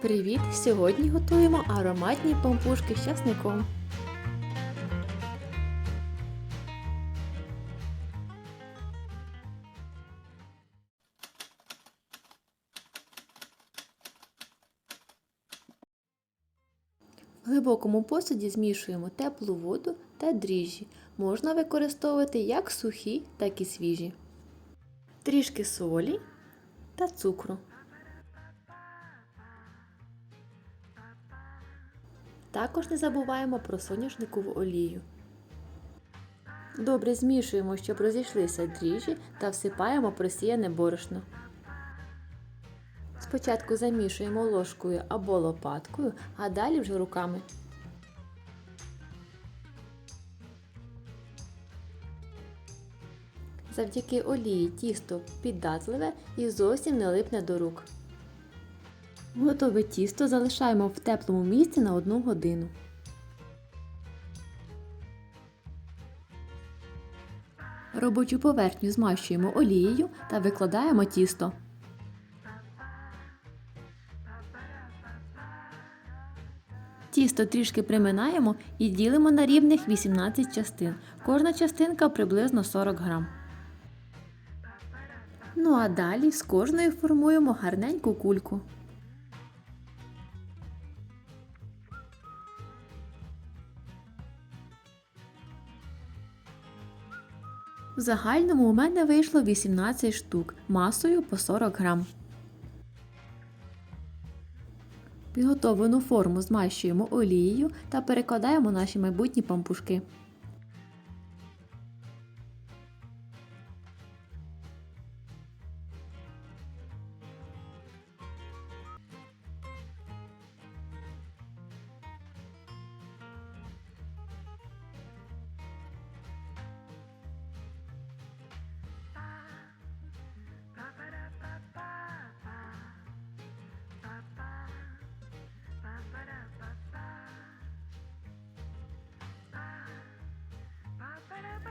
Привіт! Сьогодні готуємо ароматні пампушки з часником. В глибокому посуді змішуємо теплу воду та дріжджі. Можна використовувати як сухі, так і свіжі. Трішки солі та цукру. Також не забуваємо про соняшникову олію. Добре змішуємо, щоб розійшлися дріжджі та всипаємо просіяне борошно. Спочатку замішуємо ложкою або лопаткою, а далі вже руками. Завдяки олії тісто піддатливе і зовсім не липне до рук. Готове тісто залишаємо в теплому місці на 1 годину. Робочу поверхню змащуємо олією та викладаємо тісто. Тісто трішки приминаємо і ділимо на рівних 18 частин. Кожна частинка приблизно 40 грам. Ну а далі з кожної формуємо гарненьку кульку. В загальному у мене вийшло 18 штук масою по 40 грам. Підготовлену форму змащуємо олією та перекладаємо наші майбутні пампушки.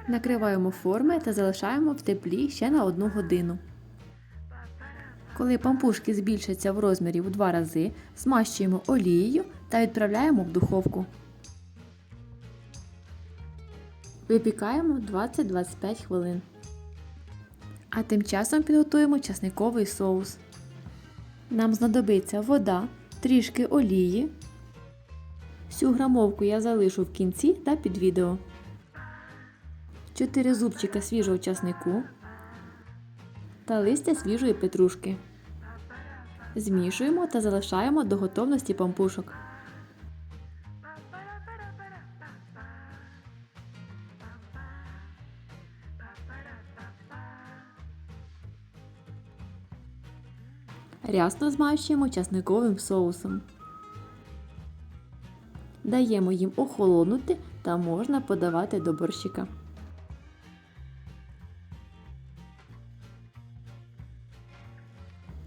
Накриваємо форми та залишаємо в теплі ще на 1 годину. Коли пампушки збільшаться в розмірі в 2 рази, змащуємо олією та відправляємо в духовку. Випікаємо 20-25 хвилин. А тим часом підготуємо часниковий соус. Нам знадобиться вода, трішки олії. Всю грамовку я залишу в кінці та під відео. 4 зубчика свіжого часнику та листя свіжої петрушки. Змішуємо та залишаємо до готовності пампушок. Рясно змащуємо часниковим соусом. Даємо їм охолонути та можна подавати до борщика.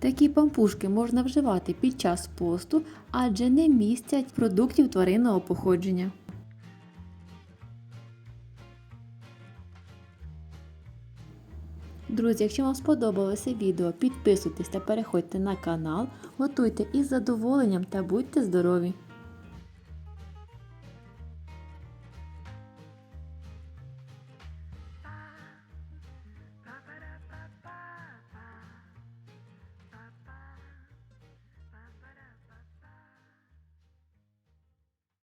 Такі пампушки можна вживати під час посту, адже не містять продуктів тваринного походження. Друзі, якщо вам сподобалося відео, підписуйтесь та переходьте на канал, готуйте із задоволенням та будьте здорові!